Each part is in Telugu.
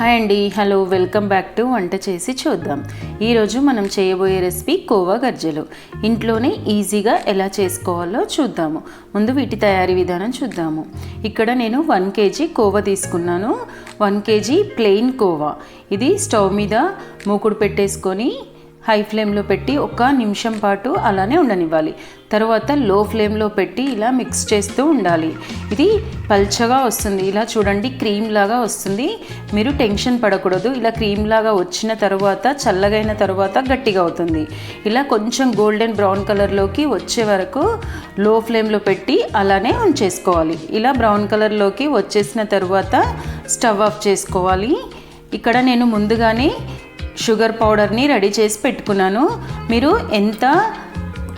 హాయ్ అండి. హలో వెల్కమ్ బ్యాక్ టు వంట చేసి చూద్దాం. ఈరోజు మనం చేయబోయే రెసిపీ కోవా గర్జలు. ఇంట్లోనే ఈజీగా ఎలా చేసుకోవాలో చూద్దాము. ముందు వీటి తయారీ విధానం చూద్దాము. ఇక్కడ నేను వన్ కేజీ కోవా తీసుకున్నాను. వన్ కేజీ ప్లెయిన్ కోవా. ఇది స్టవ్ మీద మూకుడు పెట్టేసుకొని హై ఫ్లేమ్లో పెట్టి ఒక నిమిషం పాటు అలానే ఉండనివ్వాలి. తర్వాత లో ఫ్లేమ్లో పెట్టి ఇలా మిక్స్ చేస్తూ ఉండాలి. ఇది పల్చగా వస్తుంది. ఇలా చూడండి క్రీమ్ లాగా వస్తుంది. మీరు టెన్షన్ పడకూడదు. ఇలా క్రీమ్ లాగా వచ్చిన తర్వాత చల్లగైన తర్వాత గట్టిగా అవుతుంది. ఇలా కొంచెం గోల్డెన్ బ్రౌన్ కలర్లోకి వచ్చే వరకు లో ఫ్లేమ్లో పెట్టి అలానే ఉంచేసుకోవాలి ఇలా బ్రౌన్ కలర్లోకి వచ్చేసిన తర్వాత స్టవ్ ఆఫ్ చేసుకోవాలి. ఇక్కడ నేను ముందుగానే షుగర్ పౌడర్ని రెడీ చేసి పెట్టుకున్నాను. మీరు ఎంత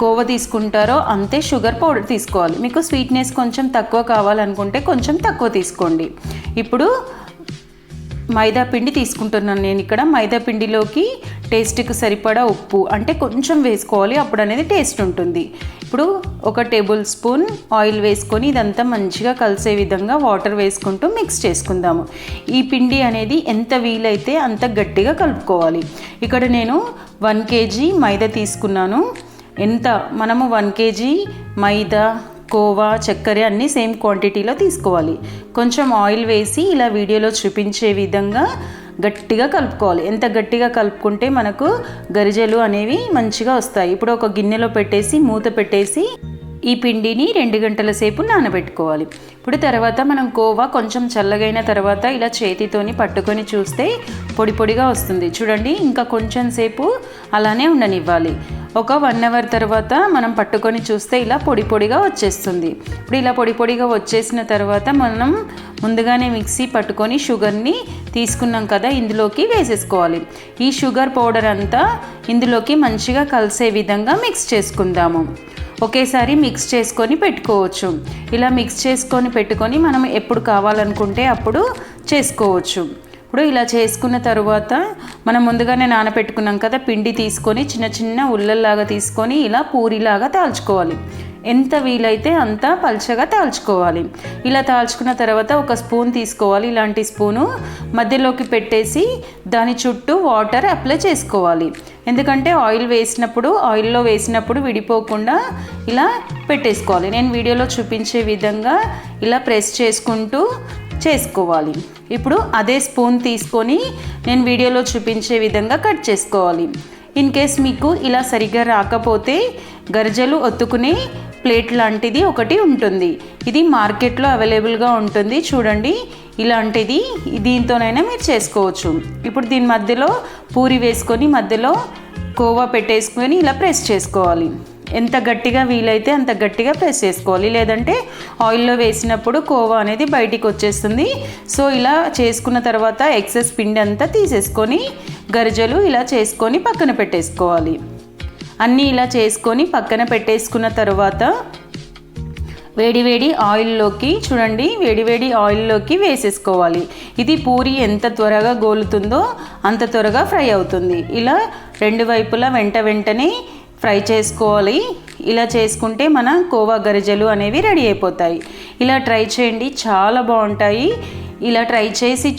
కోవ తీసుకుంటారో అంతే షుగర్ పౌడర్ తీసుకోవాలి. మీకు స్వీట్నెస్ కొంచెం తక్కువ కావాలనుకుంటే కొంచెం తక్కువ తీసుకోండి. ఇప్పుడు మైదా పిండి తీసుకుంటున్నాను నేను ఇక్కడ. మైదా పిండిలోకి టేస్ట్కి సరిపడా ఉప్పు అంటే కొంచెం వేసుకోవాలి. అప్పుడు అనేది టేస్ట్ ఉంటుంది. ఇప్పుడు ఒక టేబుల్ స్పూన్ ఆయిల్ వేసుకొని ఇదంతా మంచిగా కలిసే విధంగా వాటర్ వేసుకుంటూ మిక్స్ చేసుకుందాము. ఈ పిండి అనేది ఎంత వీలైతే అంత గట్టిగా కలుపుకోవాలి. ఇక్కడ నేను వన్ కేజీ మైదా తీసుకున్నాను. ఎంత? మనము వన్ కేజీ మైదా కోవా చక్కెర అన్నీ సేమ్ క్వాంటిటీలో తీసుకోవాలి. కొంచెం ఆయిల్ వేసి ఇలా వీడియోలో చూపించే విధంగా గట్టిగా కలుపుకోవాలి. ఎంత గట్టిగా కలుపుకుంటే మనకు గరిజలు అనేవి మంచిగా వస్తాయి. ఇప్పుడు ఒక గిన్నెలో పెట్టేసి మూత పెట్టేసి ఈ పిండిని రెండు గంటల సేపు నానబెట్టుకోవాలి. ఇప్పుడు తర్వాత మనం కోవా కొంచెం చల్లగైన తర్వాత ఇలా చేతితోని పట్టుకొని చూస్తే పొడి పొడిగా వస్తుంది. చూడండి ఇంకా కొంచెం సేపు అలానే ఉండనివ్వాలి. ఒక వన్ అవర్ తర్వాత మనం పట్టుకొని చూస్తే ఇలా పొడి పొడిగా వచ్చేస్తుంది. ఇప్పుడు ఇలా పొడి పొడిగా వచ్చేసిన తర్వాత మనం ముందుగానే మిక్సీ పట్టుకొని షుగర్ని తీసుకున్నాం కదా ఇందులోకి వేసేసుకోవాలి. ఈ షుగర్ పౌడర్ అంతా ఇందులోకి మంచిగా కలిసే విధంగా మిక్స్ చేసుకుందాము. ఒకేసారి మిక్స్ చేసుకొని పెట్టుకోవచ్చు. ఇలా మిక్స్ చేసుకొని పెట్టుకొని మనం ఎప్పుడు కావాలనుకుంటే అప్పుడు చేసుకోవచ్చు. ఇప్పుడు ఇలా చేసుకున్న తర్వాత మనం ముందుగానే నానబెట్టుకున్నాం కదా పిండి తీసుకొని చిన్న చిన్న ఉల్లల్లాగా తీసుకొని ఇలా పూరిలాగా తాల్చుకోవాలి. ఎంత వీలైతే అంత పల్చగా తాల్చుకోవాలి. ఇలా తాల్చుకున్న తర్వాత ఒక స్పూన్ తీసుకోవాలి. ఇలాంటి స్పూను మధ్యలోకి పెట్టేసి దాని చుట్టూ వాటర్ అప్లై చేసుకోవాలి. ఎందుకంటే ఆయిల్ వేసినప్పుడు ఆయిల్లో వేసినప్పుడు విడిపోకుండా ఇలా పెట్టేసుకోవాలి. నేను వీడియోలో చూపించే విధంగా ఇలా ప్రెస్ చేసుకుంటూ చేసుకోవాలి. ఇప్పుడు అదే స్పూన్ తీసుకొని నేను వీడియోలో చూపించే విధంగా కట్ చేసుకోవాలి. ఇన్ కేస్ మీకు ఇలా సరిగ్గా రాకపోతే గరిజలు ఒత్తుకునే ప్లేట్ లాంటిది ఒకటి ఉంటుంది. ఇది మార్కెట్లో అవైలబుల్గా ఉంటుంది. చూడండి ఇలాంటిది దీంతోనైనా మీరు చేసుకోవచ్చు. ఇప్పుడు దీని మధ్యలో పూరి వేసుకొని మధ్యలో కోవా పెట్టేసుకొని ఇలా ప్రెస్ చేసుకోవాలి. ఎంత గట్టిగా వీలైతే అంత గట్టిగా ప్రెస్ చేసుకోవాలి. లేదంటే ఆయిల్లో వేసినప్పుడు కోవా అనేది బయటికి వచ్చేస్తుంది. సో ఇలా చేసుకున్న తర్వాత ఎక్సెస్ పిండి అంతా తీసేసుకొని గరిజలు ఇలా చేసుకొని పక్కన పెట్టేసుకోవాలి. అన్నీ ఇలా చేసుకొని పక్కన పెట్టేసుకున్న తర్వాత వేడివేడి ఆయిల్లోకి చూడండి వేడివేడి ఆయిల్లోకి వేసేసుకోవాలి. ఇది పూరి ఎంత త్వరగా గోలుతుందో అంత త్వరగా ఫ్రై అవుతుంది. ఇలా రెండు వైపులా వెంట వెంటనే ఫ్రై చేసుకోవాలి. ఇలా చేసుకుంటే మన కోవా గరిజలు అనేవి రెడీ అయిపోతాయి. ఇలా ట్రై చేయండి. చాలా బాగుంటాయి. ఇలా ట్రై చేసి